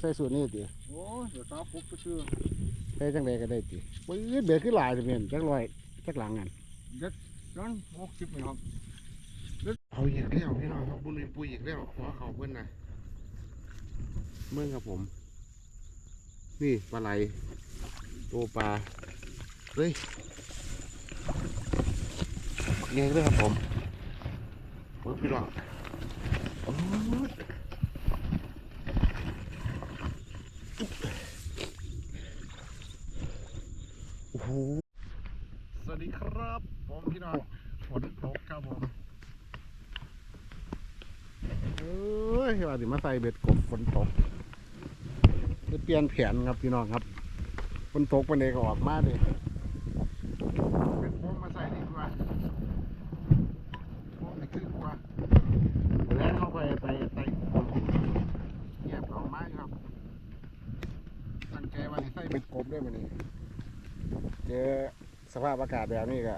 ใส่สูตรนี่ติโอ้ยเดี๋ยวสาวปุ๊บก็ชื่อใส่จังไดก็ได้ติปื้ดเบ็ดขึ้นหลายเลยเมียนจักร้อยจักหลังกันนั่นหกสิบนี่ครับเอาอีกแล้วพี่น้องครับบุญปุยอีกแล้วขอเขาเพิ่นนะเมื่อครับผม นี่ปลาไหลตัวปลาเฮ้ยเงี้ยเลยครับผมเพิ่พี่น้องโอ้ยโอ้โห สวัสดีครับผมพี่น้องฝนตกครับผมเอ้ยว่าสิมาใส่เบ็ดกบฝนตกจะเปลี่ยนแผนครับพี่น้องครับฝนตกปานใดก็ออกมาเลยเป็นพวกมาใส่ดีกว่าพวกนี่คือกว่าแล้วเข้าไปไปไปเงียบเขาไม้ครับตั้งใจว่าสิใส่เบ็ดกบได้ไหมนี่ เจอสภาพอากาศแบบนี้ก็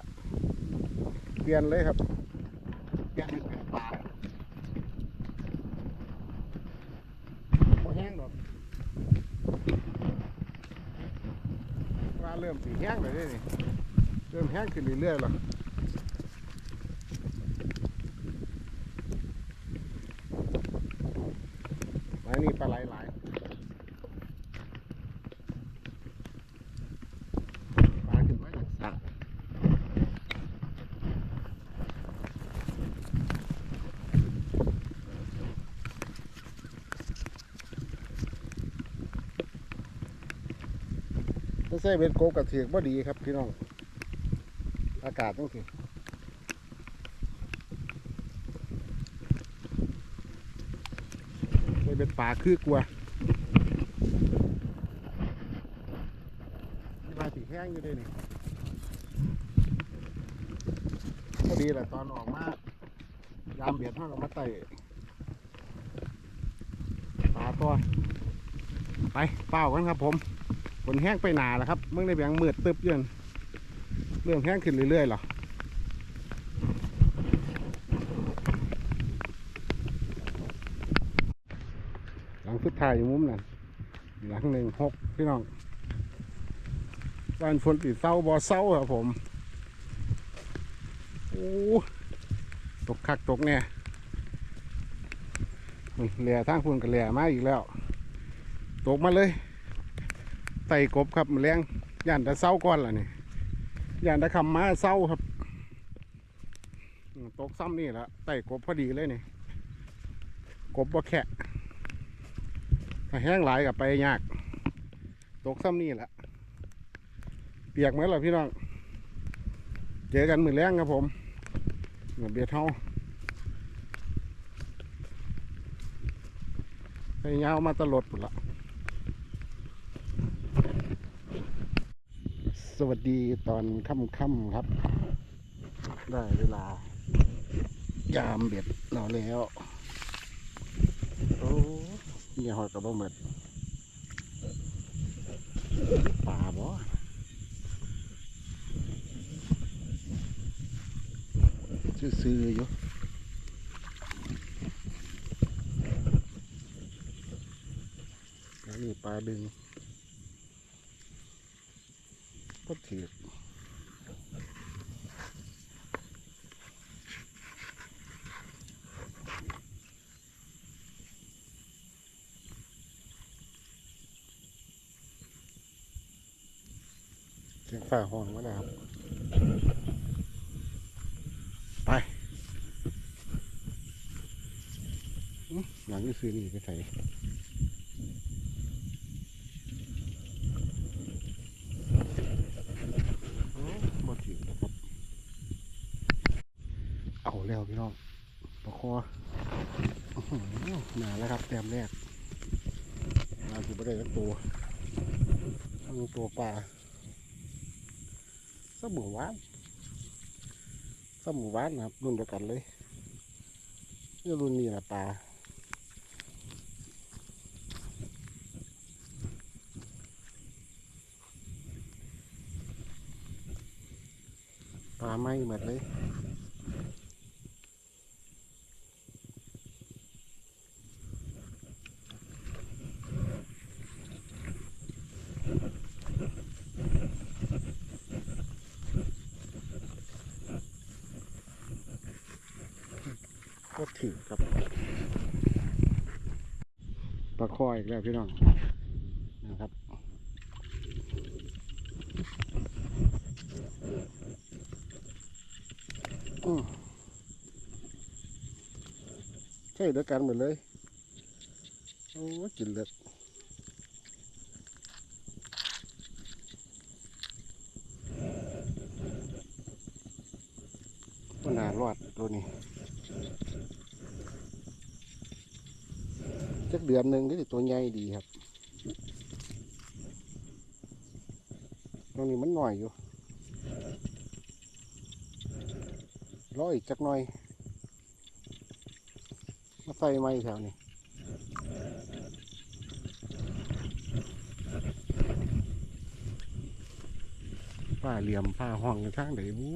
เปลี่ยนเลยครับเปลี่ยนเป็นป่าแห้งดอกว่าเริ่มสีแห้งเลยนี่เริ่มแห้งขึ้นเรื่อยๆหรอไม้นี่ปลาไหลหลายปลาขึ้นมาจากสระ ถ้าใส่เบ็ดโกบกับเถียกบ่ดีครับพี่น้อง อากาศต้องสิใส่เบ็ดป่าคือกลัวนี่มาสีแห้งอยู่ด้วยนี่พอดีแหละตอนออกมายามเบียดห้างออกมาไต่ปลาตัวไปเป้ากันครับผม ฝนแห้งไปหนาแล้วครับเมื่อในเบียงมืดตึบยืนเริ่มแห้งขึ้นเรื่อยๆหรอหลังสุดท้ายอยู่มุมนั้นหลังหนึ่งหกพี่น้องบ้านฝนติดเศร้าบ่เศร้าครับผมโอ้ตกคักตกเนี่ยเหลียทางพุ่นกับเหลียมาอีกแล้ว ตกมาเลย ไต่กบครับแรงย่านต่เศร้าก่อนล่ะนี่ย่านต่คำมาเศร้าครับ ตกซ้ำนี่ละไต่กบพอดีเลยนี่ กบบ่าแขะถ้าแห้งหลายกับไปยาก ตกซ้ำนี่แหละเปียกไหมล่ะพี่น้อง เจอกันมือแรงครับผมเหมือนเบียดเท่าไปยาวมาตลอดปุ่นละ สวัสดีตอนค่ำๆครับ ได้เวลา ยามเบ็ดเราแล้ว โอ้เมียหอยกับบ่เหมือนป่าบ่ซื้อๆอยู่แล้วนี่ปลาดึง ก็ถือเสียงฝ่าห้องมาแล้วไปหลังนี้ซื้อนี่ไปใส่โอ้บ่ถือนะครับ เอา แล้วพี่น้องปลาค้อหือมาแล้วครับแต้มแรกมาถือไม่ได้ทั้งตัวทั้งตัวปลาสมูหวานสมูหวานนะครับรุ่นเดียวกันเลยนี่รุ่นนี้นะปลาปลาไม่หมดเลย อ ถึงครับปลาคออีกแล้วพี่น้องนะครับใช่เดียวกันหมดเลย โอ้กินเลือดมันน่ารอดตัวนี้จัก เดือนหนึ่งก็จะตัวใหญ่ดีครับตัวนี้มันหน่อยอยู่รออีกจักหน่อย มาใส่ไม้แถวนี้ผ้าเหลี่ยมผ้าห้องทางไหนบู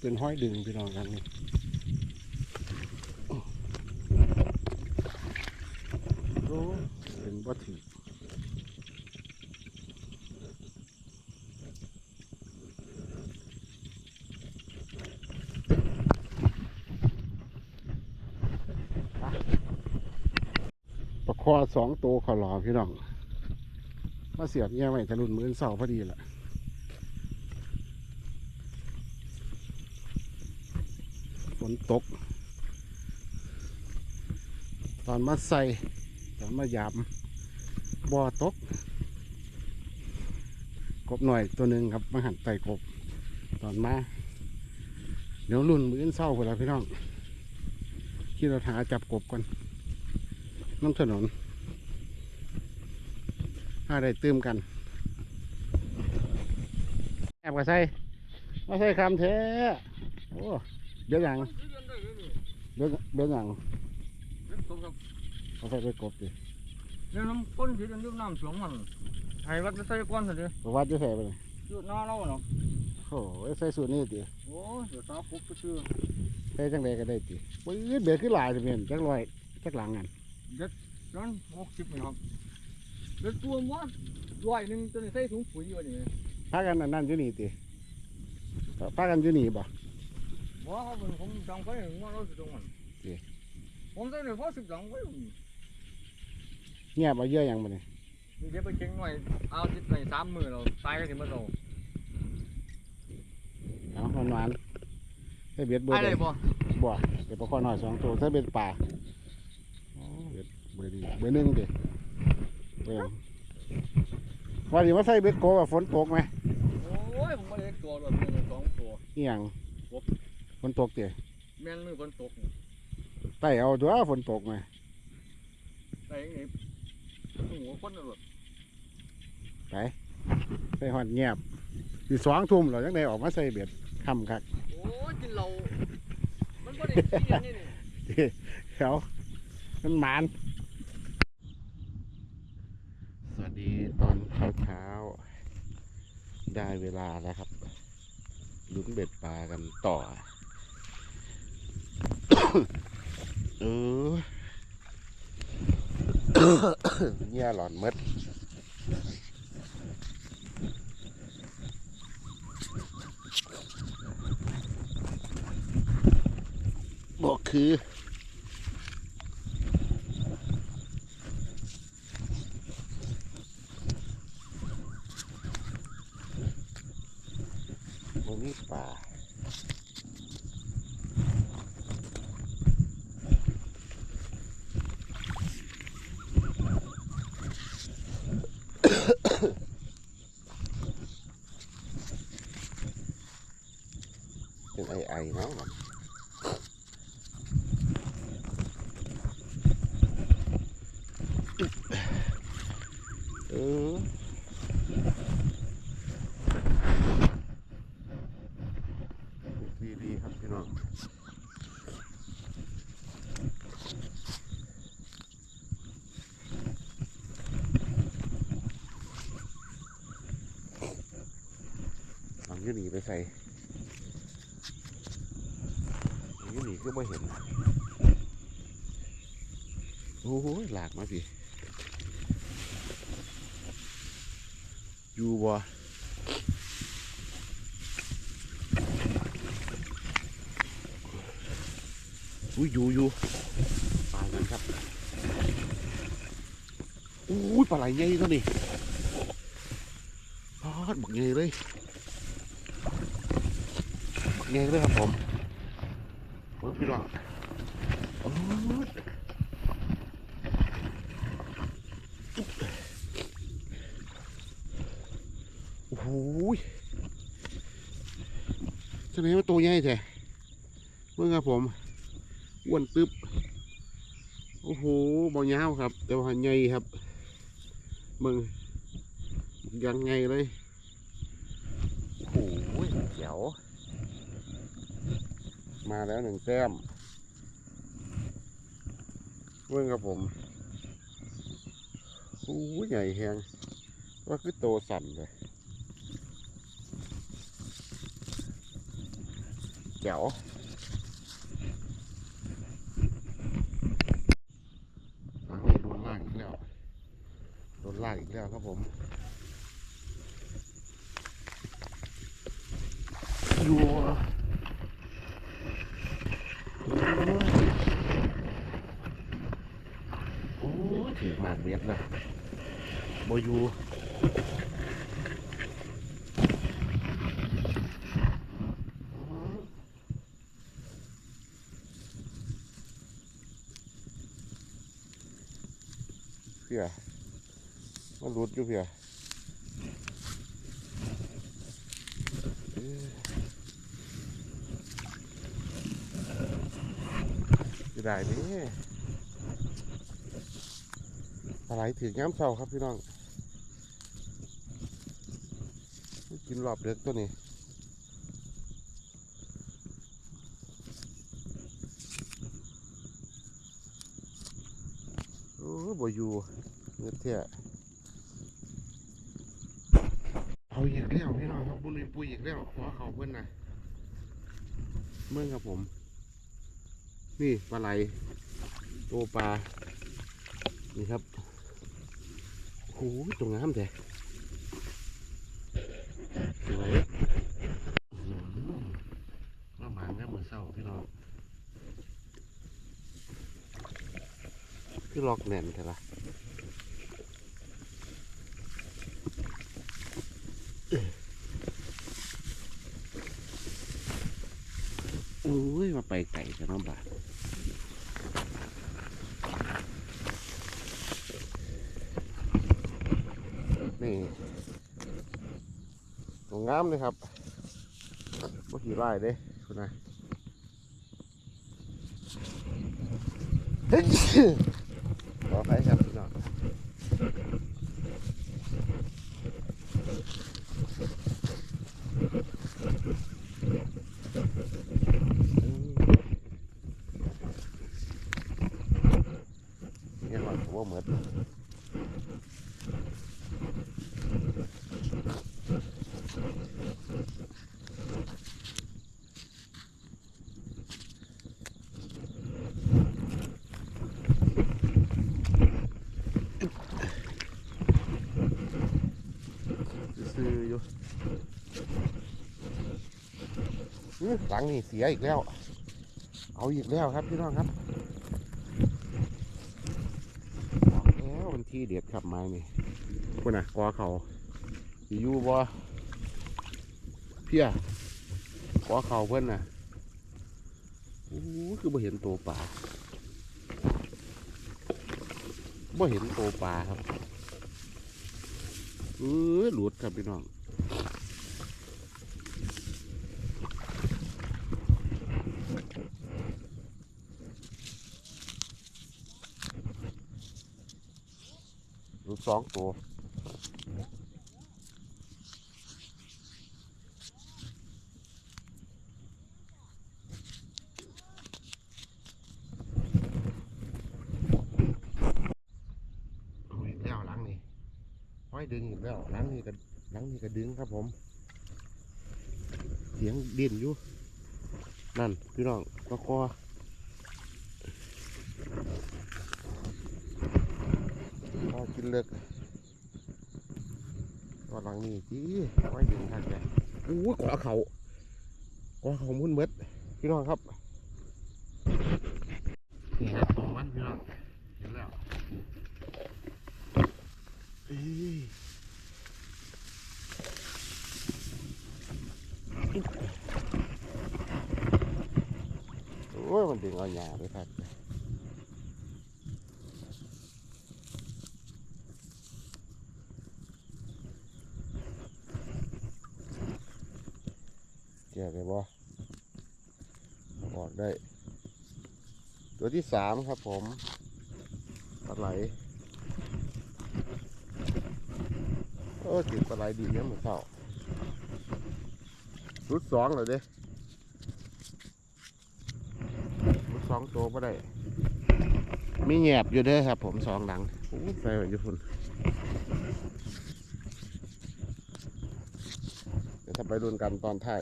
เป็นห้อยดึงพี่น้องกันนี่โอ้เป็นวัตถุประค อสองตัวขอหลอพี่น้อง มาเสียบเงี้ยไว้จะรุ่นมือเสาพอดีแหละฝนตก ตอนมาใส่ตอนมาหยามบ่อตก กบหน่อยตัวหนึ่งครับมาหันไตกบ ตอนมา เดี๋ยวรุ่นมือเศร้าไปแล้วพี่น้องที่เราหาจับกบก่อน น้ำถนนถ้าได้ตื้มกันแอบกับใส่มาใส่คำเทโอ้เดี๋ยวอย่างเดี๋ยวเดี๋ยวอย่างเล็กตัวครับเอาใส่ไปกบดิเรื่องน้ำก้นสีเรื่องน้ำสวงมันไทยวัดจะใส่ก้อนสิประวัติจะใส่ไปเลยยืดหน้าเราเนาะโอ้ยใส่สูตรนี้ดิโอ้ยเดี๋ยวตาปุ๊บก็ชื่อใส่จังใดก็ได้ดิปื้ดเบียดขึ้นหลายจะเป็นจักลอยจักหลังกัน ร้อนหกสิบนี่ครับเด็กตัวมดร้อยหนึ่งตัวนี้ใส่ถุงปุ๋ยอยู่นี่พากันอันนั่นอยู่นี่ดิพากันอยู่นี่บ่ บ่ครับผมผมดังไฟว่าเราสิตรงมันผมใส่เนี่ยพอสิบดังไฟเงียบเอาเยอะอย่างมันนี่เดี๋ยวไปเก่งหน่อยเอาสิบหน่อยสามมือเราตายก็ถึงมาโตเอาหวานๆใส่เบ็ดเบอตายร์เลใดยบ่บ่เดี๋ยวปลาคอหน่อยสองตัวใส่เบ็ดป่าโอ้ เบ็ดเบอร์ดีเบอร์หนึ่งดิเออวันนี้ว่าใส่เบ็ดโกว่าฝนตกไหมโอ้ยผมไม่ได้ตัวแบบนี้สองตัวอีหยังฝนตกเตี๋ยแม่นมือฝนตกไต่เอาตัวฝนตกไหมแต่ยังไงหัวคนน่ะแบบใส่หอดเงียบสีสองทุ่มเราจังได้ออกมาใส่เบ็ดค่ำคักโอ้ยกินเหล้ามันบ่ได้ขี้อันนี้นี่เขามันหมาน สวัสดีตอนเช้าเช้าได้เวลาแล้วครับลุ้นเบ็ดปลากันต่อ เออเนี่ยหลอนมดบอกคือบ่มีป่า เนไอไอเนาะเออดีดีครับพี่น้องลองยืนหนีไปใส่ากมพี่อยู่บ่อุ้ยอยู่อยู่ปลาไหลครับอุ้ยปลาไหลใหญ่ตัวนี้พอดบักใหญ่เลยบักใหญ่เลยครับผมเพิ่มพี่น้อง จะไหนว่าตัวใหญ่แท้เมื่อครับผมอ้วนตึบโอ้โหบอยาวครับ แต่ว่าใหญ่ครับมึงยังไงเลยโอ้โหเจ๋วมาแล้วหนึ่งแต้มเมื่อครับผมโอ้ยใหญ่แหงว่าคือโตสั่นเลย เจ๋ว เอาให้โดนลากอีกแล้ว โดนลากอีกแล้วครับผม อยู่โอ้ยถือหมากเบ็ดนะบอยู่เพี่ยมันรุดอยู่เพี่ยจะได้นี่อะไรถึงย้ำเศร้าครับพี่น้อง กินรอบเด็กตัวนี้ โอ้ บ่อยู่เงือเที่ยเอาอีกแล้วพี่น้องครับบุญปุยอีกแล้วขอเขาเพื่อนนะเมื่อครับผม นี่ปลาไหลโตปลา นี่ครับโอ้โหตรงน้ำแท้สวยอื้อหือมาหมางครับมือเศร้าพี่น้อง พี่ล็อกแน่นใช่ปะโอ้ย มาไปไก่กันน้องบาทนี่ตรงงามเลยครับว่ขี่ไล่เด้คุณนาย เฮ้ยขอไปครับพี่น้องเนี่ยว่าผมว่าเหมือน ซื้ออยู่หลังนี่เสียอีกแล้ว เอาอีกแล้วครับพี่น้องครับบอกแล้ววันที่เด็ดขับไม้นี่คุณน่ะกอเขาอยู่บ่เพียกอเขาเพิ่นน่ะโอ้คือบ่เห็นตัวปลาบ่เห็นตัวปลาครับ เออหลุดครับพี่น้องหลุดสองตัวเอาอีกแล้วหลังนี่ห้อยดึงอีกแล้วหลังนี่ก็หลังนี่ก็ดึงครับผม เสียงดิ้นอยู่ นั่นพี่น้องก็คอคอกินเลิกก็หลังนี่จีห้อยดึงทักแกอู้ยกว่าเขากว่าเขามุ่นเม็ดพี่น้องครับ มันดึงเอาหญ้าไปครับแก่ได้บ่ออกได้ ตัวที่สามครับผมปลาไหลโอ้ติดปลาไหลดีเนี่ยเหมือนเท่ารุดสองเลยเด้รุดส องตัวก็ได้ มีแหยบอยู่เด้อครับ ผมสองหลังโอ้ยใส่ไว้อยู่พุ่นเดี๋ยวถ้าไปรุนกันตอนท้าย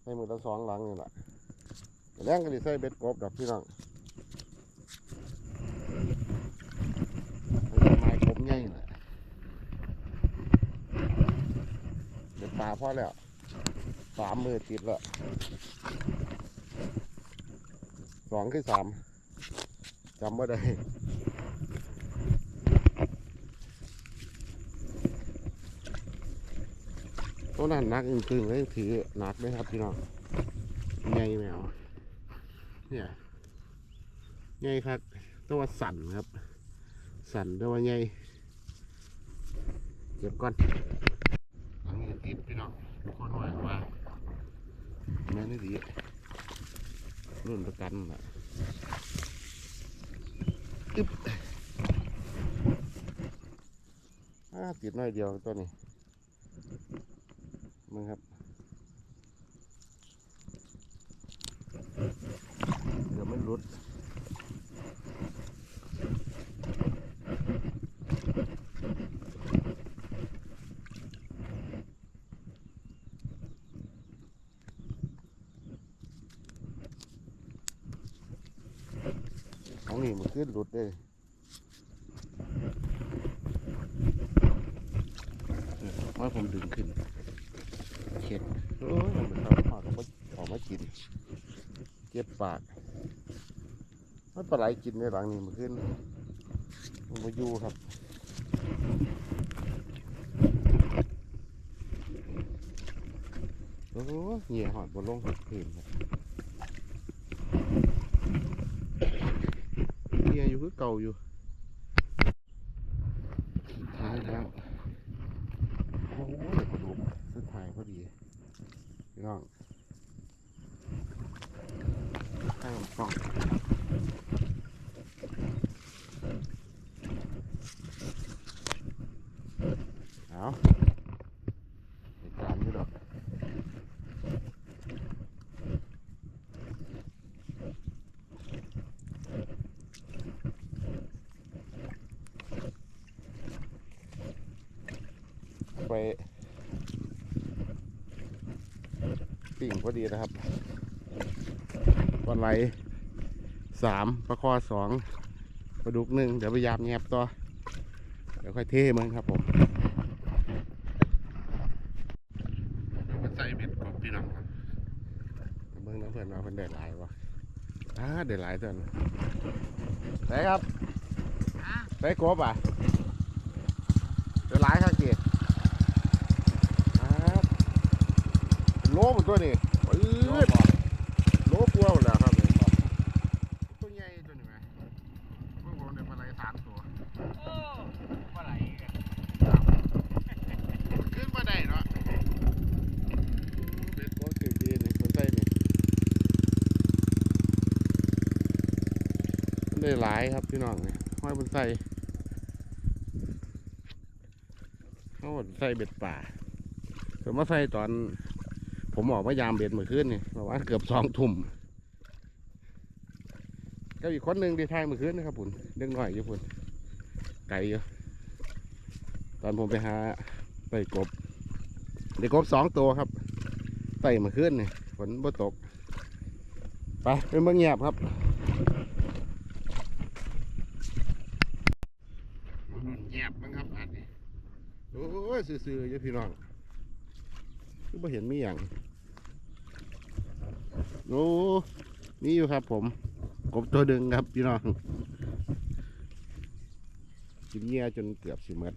ใส่มือละสองหลังนี่แหละแรงก็ดิใส่เบ็ดกบดอกพี่น้องใส่ไม้กบใหญ่แหละเบ็ดปลาพอแล้ว สามมือติดล้วสองคือสามจำไม่ได้ตัวนั้นนักจริงๆเลยถือหนักเลยครับพี่น้องใหญ่แมวเนี่ยใหญ่ครับตัวสั่นครับ สั่นตัวใหญ่เก็บก่อนอันนี้ติดพี่น้องคนหน่อยว่า แม่นี่ดีรุ่นประกันอะอึ๊บติดน้อยเดียวตัวนี้มึงครับเดี๋ยวมันหลุด ของนี่มันขึ้นหลุดเลยว่าผมดึงขึ้นเข็ดโอ้ยมันเข้าวทอดออกมาออกมากินเก็บปากมันปลาไหลกินในหลังนี่มันขึ้นมันมาอยู่ครับโอ้โหเหยี่ยหอดบนลงหดผืนครับเหยี่ยอยู่คือ เก่าอยู่สุดท้ายแล้วโอ้โหเดี๋ยวมาดูสุดท้ายพอดีพี่น้องข้างกล้องเอาเหตุการณ์นี้ดอกไป ปิ่ง พอดีนะครับปลาไหลสามปลาคอสองปลาดุกหนึ่งเดี๋ยวพยายามแงบต่อเดี๋ยวค่อยเทมันครับผมมาใส่เบ็ดกบพี่น้องครับเบิ่งน้ำเพื่อนว่าเพิ่นได้หลายวะอ่าได้หลายตัวนะไหนครับได้กบอะได้หลายครับเกียครับโลมันตัวนี้ปื๊ ดโลปัวหมดแล้วครับตัวใหญ่ตัวนี้ไหมเมื่อผมได้ปลาไหลสามตัวโอ้ปลาไหลกันขึ้นมาได้เนาะเป็นโคตรดีนี่คนใส่นี่มันได้หลายครับพี่น้องนี่ห้อยบนใส่เขาบนใส่เบ็ดป่าผมมาใส่ตอน ผมออกมายามเบ็ดเมื่อคืนนี่ประมาณเกือบสองทุ่มก็อีกคนหนึ่งที่ทายเมื่อคืนนะครับผมเด็กหน่อยอยู่พุ่นไก่อยู่ตอนผมไปหาไต่กบได้กบสองตัวครับไต่เมื่อคืนนี่ฝนบ่ตก ไปเป็นเมืองเงียบครับเงียบมั้งครับอันนี้โอ้ยซื่อๆอยู่พี่น้อง ก็ไม่เห็นมีอย่างโอ้นี่อยู่ครับผมกบตัวดึงครับพี่น้องกินเงี้ยจนเกือบสิหมด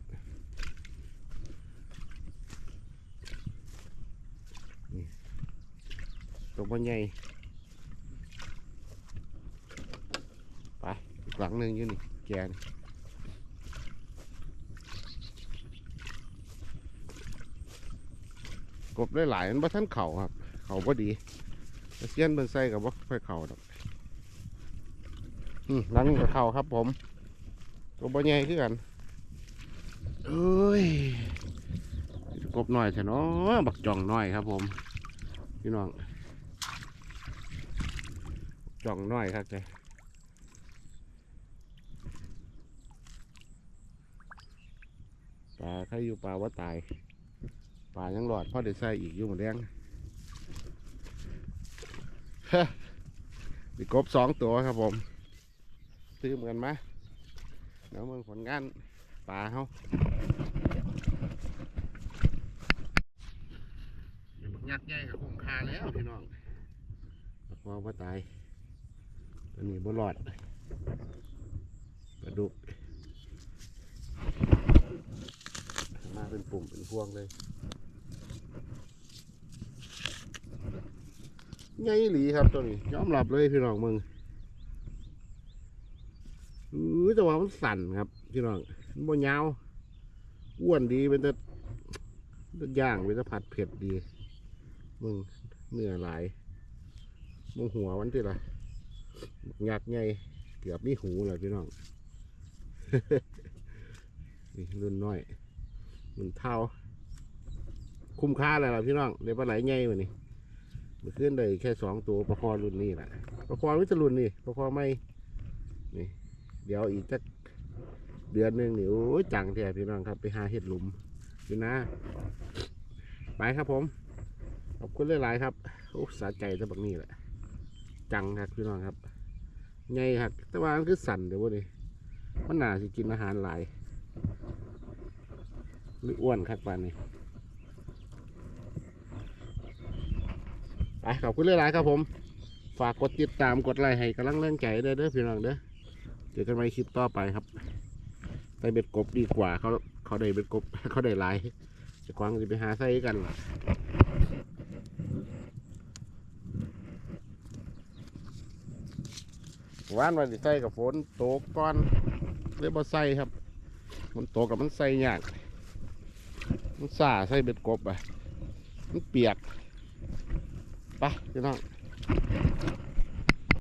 นี่ตัวตัวบ่ใหญ่ไปหลังหนึ่งอยู่นี่แกน กบได้หลายๆมันบ่ทันเข่าครับ เข่าบ่ดีแต่เสี้ยนเบิ่นใส่กับบ่ค่อยเข่าดอกหลังเข่าครับผมตัวบ่ใหญ่คือกันเอ้ยกบหน่อยเถอะเนาะบักจ่องหน่อยครับผม พี่น้องจ่องหน่อยครับใจปลาใครอยู่ปลาว่าตาย ปลายังหลอดพ่อเดี๋ยวใส่อีกอยู่หมดแดงมีกบสองตัวครับผมซื้อเหมือนไหมเดี๋ยวมึงผลงานปลาเขายักษ์ใหญ่กับคุ้มค่าแล้วพี่น้องว่าว่าตายตัวนี้บ่รอดปลาดุก มาเป็นปุ่มเป็นพวงเลย ใหญ่หลีครับตัวนี้ยอมรับเลยพี่น้องมึงอือแต่ว่ามันสั่นครับ พี่น้องมันบ่ยาวอ้วนดีเป็นแต่เป็นย่างเป็นแต่ผัดเผ็ดดีมึงเนื้อหลายมึงหัวมันที่ละงักไงเกือบมีหูเลยพี่น้องนี่รุ่นน้อยรุ่นเท่า คุ้มค่าเลยล่ะพี่น้องเดี๋ยวปลาไหลไงวะนี่ มันขึ้นได้แค่สองตัวประคอรุ่นนี้แหละประคอวิจรุ่นนี่ประคอไม่นี่เดี๋ยวอีกสักเดือนหนึ่งนี่โอ้ยจังแท้พี่น้องครับ ไปหาเห็ดหลุมอยู่นะ ไปครับผมขอบคุณหลายๆครับโอ้สาใจจะบักนี่แหละ จังครับพี่น้องครับไงครับแต่ว่ามันคือสั่นเดี๋ยววันนี้มันน่าสิกินอาหารหลายหรืออ้วนครับปานนี้ ไปขอบคุณหลายๆครับผม ฝากกดติดตามกดไลค์ให้กำลังเรื่องใจเด้อเด้อพี่น้องเด้อเจอกันใหม่คลิปต่อไปครับใส่เบ็ดกบดีกว่าเขาเขาได้เบ็ดกบเขาได้หลายจะกวางจะไปหาใส่กันล่ะวานวันที่ใส่กับฝนตกก่อนเลยบ่ใส่ครับมันตกกับมันใส่ยากมันสาใส่เบ็ดกบอะมันเปียก ไปพี่น้อง